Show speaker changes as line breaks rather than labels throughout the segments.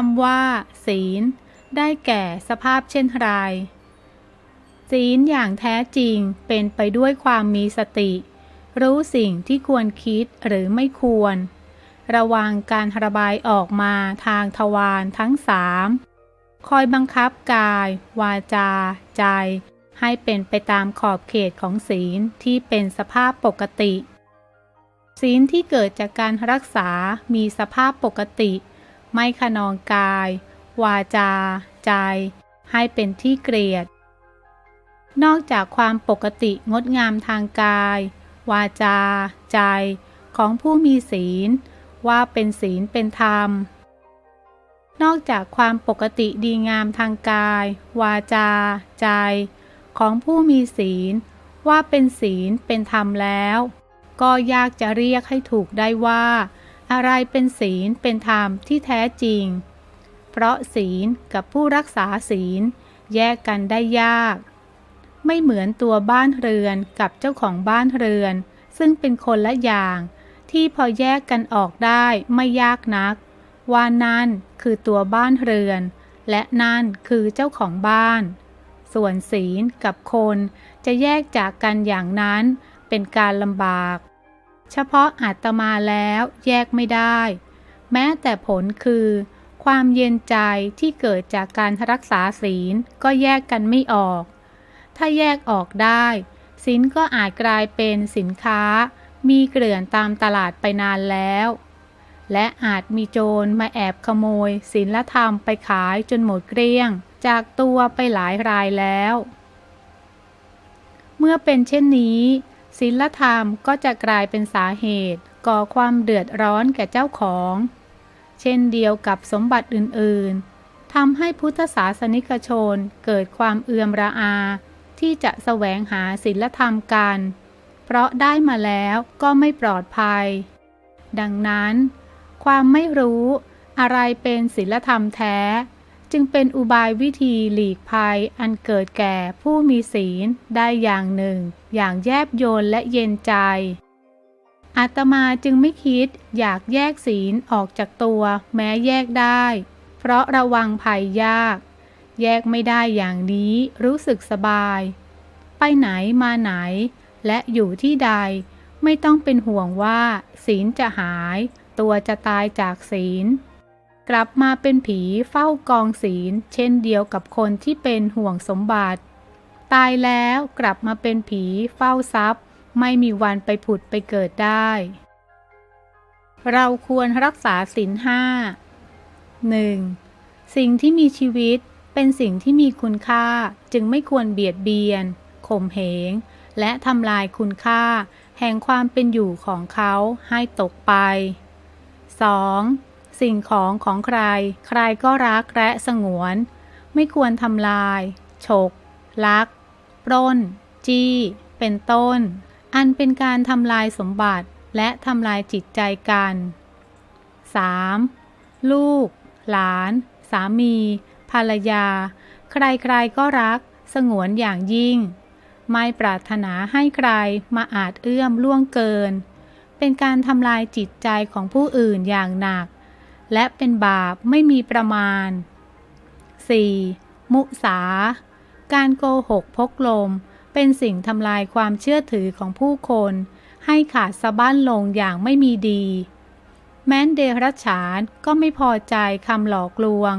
คำว่า ศีล ได้แก่สภาพเช่นไรศีลอย่างแท้จริงเป็นไปด้วยความมีสติ รู้สิ่งที่ควรคิดหรือไม่ควร ระวังการระบายออกมาทางทวารทั้งสามคอยบังคับกาย วาจา ใจ ให้เป็นไปตามขอบเขตของศีลที่เป็นสภาพปกติ ศีลที่เกิดจากการรักษามีสภาพปกติ ไม่ขนองกาย วาจา ใจ ให้เป็นที่เกลียด นอกจากความปกติงดงามทางกาย วาจา ใจ ของผู้มีศีล ว่าเป็นศีลเป็นธรรม นอกจากความปกติดีงามทางกาย วาจา ใจ ของผู้มีศีล ว่าเป็นศีลเป็นธรรมแล้ว ก็ยากจะเรียกให้ถูกได้ว่า อะไรเป็นศีลเป็นธรรมที่แท้จริง เพราะศีลกับผู้รักษาศีลแยกกันได้ยาก ไม่เหมือนตัวบ้านเรือนกับเจ้าของบ้านเรือน ซึ่งเป็นคนละอย่างที่พอแยกกันออกได้ไม่ยากนัก ว่านั่นคือตัวบ้านเรือน และนั่นคือเจ้าของบ้าน ส่วนศีลกับคนจะแยกจากกันอย่างนั้นเป็นการลำบาก เฉพาะอาตมาแล้วแยกไม่ได้ แม้แต่ผลคือ ความเย็นใจที่เกิดจากการรักษาศีลก็แยกกันไม่ออก ถ้าแยกออกได้ศีลก็อาจกลายเป็นสินค้า มีเกลื่อนตามตลาดไปนานแล้ว และอาจมีโจรมาแอบขโมยศีลธรรมไปขายจนหมดเกลี้ยง จากตัวไปหลายรายแล้ว เมื่อเป็นเช่นนี้ ศีลธรรมก็จะกลายเป็นสาเหตุ ก่อความเดือดร้อนแก่เจ้าของ เช่นเดียวกับสมบัติอื่น ๆทำให้พุทธศาสนิกชนเกิดความเอือมระอา ที่จะแสวงหาศีลธรรมกัน เพราะได้มาแล้วก็ไม่ปลอดภัย ดังนั้น ความไม่รู้อะไรเป็นศีลธรรมแท้ จึงเป็นอุบายวิธีหลีกภัยอันเกิดแก่ผู้มีศีลได้อย่างหนึ่ง อย่างแยบโยนและเย็นใจ อาตมาจึงไม่คิดอยากแยกศีลออกจากตัวแม้แยกได้ เพราะระวังภัยยาก แยกไม่ได้อย่างนี้รู้สึกสบาย ไปไหนมาไหน และอยู่ที่ใด ไม่ต้องเป็นห่วงว่า ศีลจะหาย ตัวจะตายจากศีล กลับมาเป็นผีเฝ้ากองศีล เช่นเดียวกับคนที่เป็นห่วงสมบัติ ตายแล้วกลับมาเป็นผีเฝ้าทรัพย์ ไม่มีวันไปผุดไปเกิดได้ เราควรรักษาศีลห้า 1. สิ่งที่มีชีวิตเป็นสิ่งที่มีคุณค่าจึงไม่ควรเบียดเบียนข่มเหง และทำลายคุณค่า แห่งความเป็นอยู่ของเขาให้ตกไป 2. สิ่งของของใคร ใครก็รักและสงวน ไม่ควรทำลาย ฉก ลัก ปล้น จี้ เป็นต้น อันเป็นการทำลายสมบัติและทำลายจิตใจกัน 3. ลูก หลาน สามี ภรรยา ใครๆก็รัก สงวนอย่างยิ่ง ไม่ปรารถนาให้ใครมาอาจเอื้อมล่วงเกิน เป็นการทำลายจิตใจของผู้อื่นอย่างหนัก และเป็นบาปไม่มีประมาณ 4. มุสา การโกหกพกลม เป็นสิ่งทำลายความเชื่อถือของผู้คน ให้ขาดสะบั้นลงอย่างไม่มีดี แม้นเดรัจฉานก็ไม่พอใจคำหลอกลวง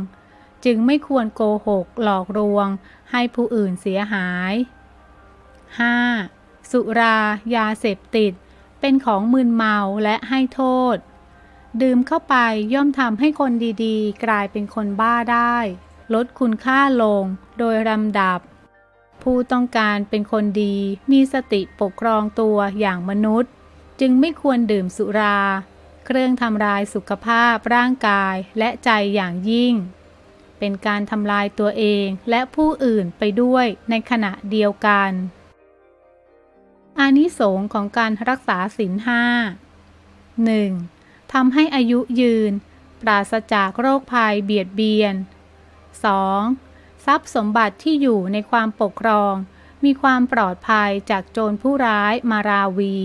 จึงไม่ควรโกหกหลอกลวง ให้ผู้อื่นเสียหาย 5. สุรายาเสพติด เป็นของมึนเมาและให้โทษ ดื่มเข้าไปย่อมทำให้คนดีๆ กลายเป็นคนบ้าได้ ลดคุณค่าลงโดยลำดับ ผู้ต้องการเป็นคนดีมีสติปกครองตัวอย่างมนุษย์ จึงไม่ควรดื่มสุรา เครื่องทำลายสุขภาพร่างกายและใจอย่างยิ่ง เป็นการทำลายตัวเองและผู้อื่นไปด้วยในขณะเดียวกันอานิสงส์ของการรักษาศีลห้า 1. ทำให้อายุยืน ปราศจากโรคภัยเบียดเบียน 2. ทรัพย์สมบัติที่อยู่ในความปกครอง มีความปลอดภัยจากโจรผู้ร้ายมาราวี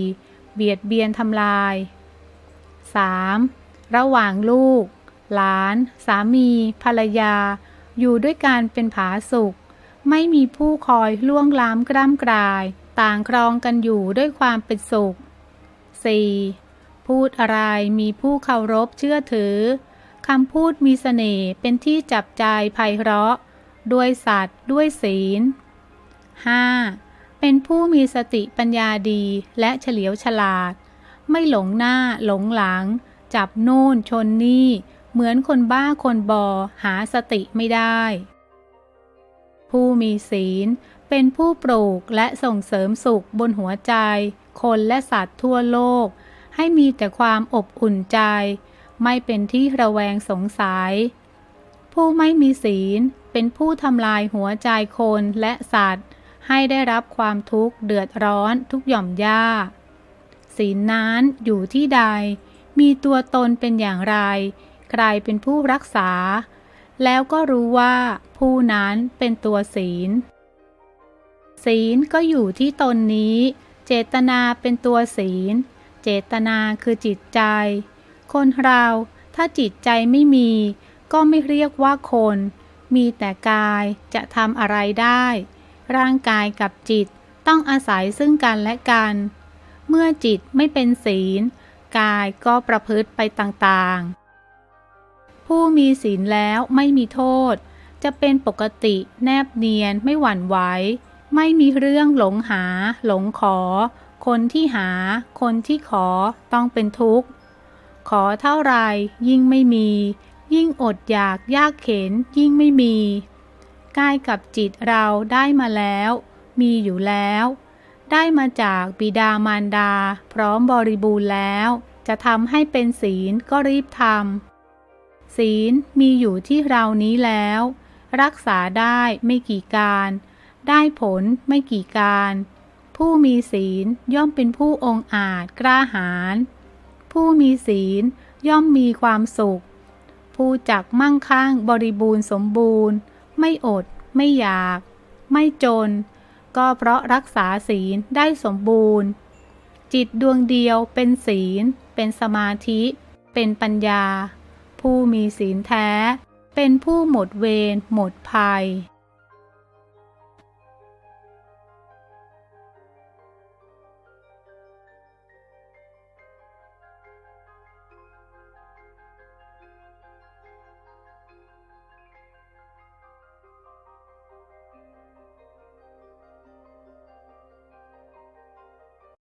เบียดเบียนทำลาย 3. ระหว่างลูก หลาน สามี ภรรยา อยู่ด้วยกันเป็นผาสุข ไม่มีผู้คอยล่วงล้ำกล้ำกลาย ต่างครองกันอยู่ด้วยความเป็นสุข 4. พูดอะไรมีผู้เคารพเชื่อถือคำพูดมีเสน่ห์เป็นที่จับใจไพเราะ ด้วยสัตว์ ด้วยศีล 5. เป็นผู้มีสติปัญญาดีและเฉลียวฉลาด ไม่หลงหน้าหลงหลัง จับโน่นชนนี่ เหมือนคนบ้าคนบอหาสติไม่ได้ ผู้มีศีล เป็นผู้ปลูกและส่งเสริมสุขบนหัวใจ คนและสัตว์ทั่วโลก ให้มีแต่ความอบอุ่นใจ ไม่เป็นที่ระแวงสงสัย ผู้ไม่มีศีลเป็นผู้ทำลายหัวใจคนและสัตว์ ให้ได้รับความทุกข์เดือดร้อนทุกหย่อมย่า ศีลนั้นอยู่ที่ใด มีตัวตนเป็นอย่างไร ใครเป็นผู้รักษา แล้วก็รู้ว่าผู้นั้นเป็นตัวศีล ศีลก็อยู่ที่ตนนี้ เจตนาเป็นตัวศีล เจตนาคือจิตใจ คนเราถ้าจิตใจไม่มี ก็ไม่เรียกว่าคน มีแต่กายจะทำอะไรได้ ร่างกายกับจิตต้องอาศัยซึ่งกันและกัน เมื่อจิตไม่เป็นศีล กายก็ประพฤติไปต่างๆ ผู้มีศีลแล้วไม่มีโทษ จะเป็นปกติแนบเนียนไม่หวั่นไหวไม่มีเรื่องหลงหา หลงขอ คนที่หา คนที่ขอต้องเป็นทุกข์ ขอเท่าไรยิ่งไม่มี ยิ่งอดอยากยากเข็นยิ่งไม่มีกายกับจิตเราได้มาแล้ว มีอยู่แล้ว ได้มาจากบิดามารดา พร้อมบริบูรณ์แล้ว จะทำให้เป็นศีลก็รีบทำศีลมีอยู่ที่เรานี้แล้ว รักษาได้ไม่กี่การ ได้ผลไม่กี่การ ผู้มีศีลย่อมเป็นผู้องอาจกล้าหาญ ผู้มีศีลย่อมมีความสุข ผู้จักมั่งคั่งบริบูรณ์สมบูรณ์ ไม่อด ไม่อยาก ไม่จน ก็เพราะรักษาศีลได้สมบูรณ์ จิตดวงเดียวเป็นศีล เป็นสมาธิ เป็นปัญญา ผู้มีศีลแท้ เป็นผู้หมดเวรหมดภัย